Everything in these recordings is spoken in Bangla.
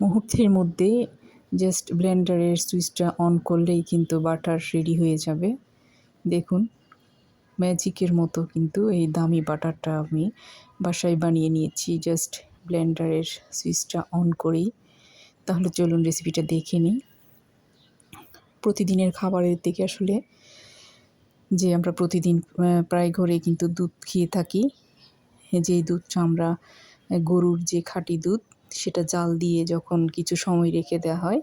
মুহূর্তের মধ্যে জাস্ট ব্লেন্ডারের সুইচটা অন করলেই কিন্তু বাটার রেডি হয়ে যাবে। দেখুন ম্যাজিকের মতো কিন্তু এই দামি বাটারটা আমি বাসায় বানিয়ে নিয়েছি জাস্ট ব্লেন্ডারের সুইচটা অন করেই। তাহলে চলুন রেসিপিটা দেখে নিই। প্রতিদিনের খাবারের থেকে আসলে যে আমরা প্রতিদিন প্রায় ঘরে কিন্তু দুধ খেয়ে থাকি যেই দুধটা আমরা গরুর যে খাঁটি দুধ সেটা জাল দিয়ে যখন কিছু সময় রেখে দেওয়া হয়,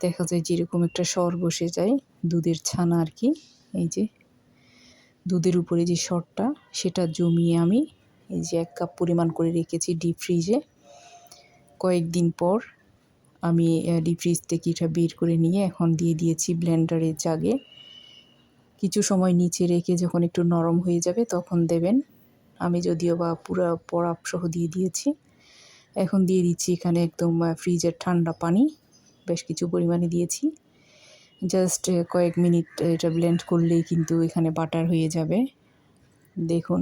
দেখা যায় যেরকম একটা সর বসে যায় দুধের ছানা আর কি এই যে দুধের উপরে যে সরটা সেটা জমিয়ে আমি এই যে এক কাপ পরিমাণ করে রেখেছি ডিপ ফ্রিজে কয়েকদিন পর আমি ডিপ ফ্রিজ থেকে এটা বের করে নিয়ে এখন দিয়ে দিয়েছি ব্লেন্ডারের জাগে। কিছু সময় নিচে রেখে যখন একটু নরম হয়ে যাবে তখন দেবেন। আমি যদিও বা পুরো পরাপ সহ দিয়ে দিয়েছি। এখন দিয়ে দিচ্ছি এখানে একদম ফ্রিজের ঠান্ডা পানি। বেশ কিছু পরিমাণে দিয়েছি। জাস্ট কয়েক মিনিট এটা ব্লেন্ড করলেই কিন্তু এখানে বাটার হয়ে যাবে। দেখুন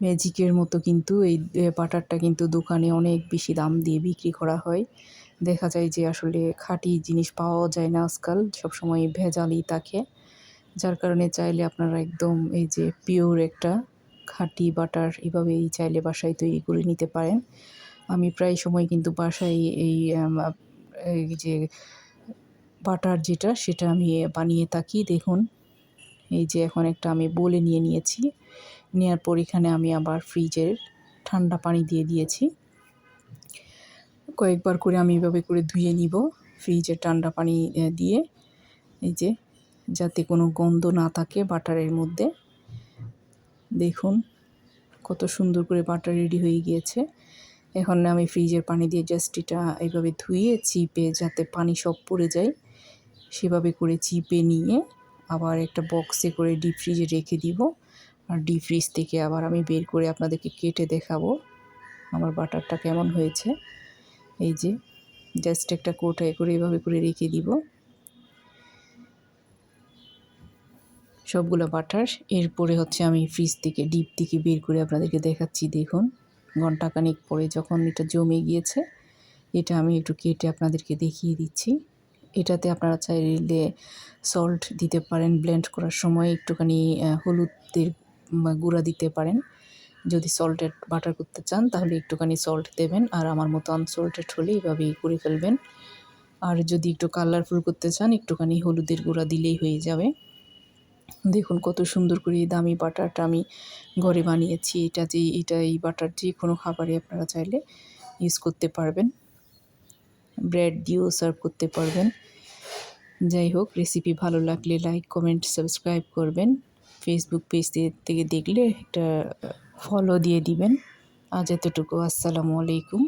ম্যাজিকের মতো কিন্তু এই বাটারটা কিন্তু দোকানে অনেক বেশি দাম দিয়ে বিক্রি করা হয়। দেখা যায় যে আসলে খাঁটি জিনিস পাওয়া যায় না আজকাল, সবসময় ভেজালই থাকে। যার কারণে চাইলে আপনারা একদম এই যে পিওর একটা খাঁটি বাটার এভাবে এই চাইলে বাসায় তৈরি করে নিতে পারেন। আমি প্রায় সময় কিন্তু বাসায় এই এই যে বাটার যেটা, সেটা আমি বানিয়ে থাকি, দেখুন। এই যে এখন একটা আমি বলে নিয়ে নিয়েছি। নেওয়ার পর এখানে আমি আবার ফ্রিজের ঠান্ডা পানি দিয়ে দিয়েছি। কয়েকবার করে আমি এভাবে করে ধুয়ে নিব ফ্রিজের ঠান্ডা পানি দিয়ে। এই যে, যাতে কোনো গন্ধ না থাকে বাটারের মধ্যে। দেখুন, কত সুন্দর করে বাটার রেডি হয়ে গিয়েছে। এখন আমি ফ্রিজের পানি দিয়ে জাস্ট এটা এইভাবে ধুয়ে চিপে যাতে পানি সব পড়ে যায়, সেভাবে করে চিপে নিয়ে আবার একটা বক্সে করে ডিপ ফ্রিজে রেখে দিব। আর ডিপ ফ্রিজ থেকে আবার আমি বের করে আপনাদেরকে কেটে দেখাবো আমার বাটারটা কেমন হয়েছে। এই যে জাস্ট একটা কোটায় করে এভাবে করে রেখে দিব। সবগুলো বাটার, এরপরে হচ্ছে আমি ফ্রিজ থেকে ডিপ থেকে বের করে আপনাদেরকে দেখাচ্ছি, দেখুন। ঘন্টাখানিক পরে যখন এটা জমে গিয়েছে, এটা আমি একটু কেটে আপনাদেরকে দেখিয়ে দিচ্ছি। এটাতে আপনারা চাইলে সল্ট দিতে পারেন ব্লেন্ড করার সময় একটুখানি হলুদের গুঁড়া দিতে পারেন। যদি সল্টেড বাটার করতে চান, তাহলে একটুখানি সল্ট দেবেন আর আমার মতো আনসল্টেড হলে এভাবেই করে ফেলবেন। আর যদি একটু কালারফুল করতে চান, একটুখানি হলুদের গুঁড়া দিলেই হয়ে যাবে। দেখুন কত সুন্দর করে এই দামি বাটারটা আমি ঘরে বানিয়েছি। এটা যে, এটা এই বাটার যে কোনো খাবারে আপনারা চাইলে ইউজ করতে পারবেন। ব্রেড দিয়েও সার্ভ করতে পারবেন। যাই হোক রেসিপি ভালো লাগলে লাইক কমেন্ট সাবস্ক্রাইব করবেন। ফেসবুক পেজ থেকে দেখলে একটা ফলো দিয়ে দিবেন। আজ এতটুকু। আসসালামু আলাইকুম।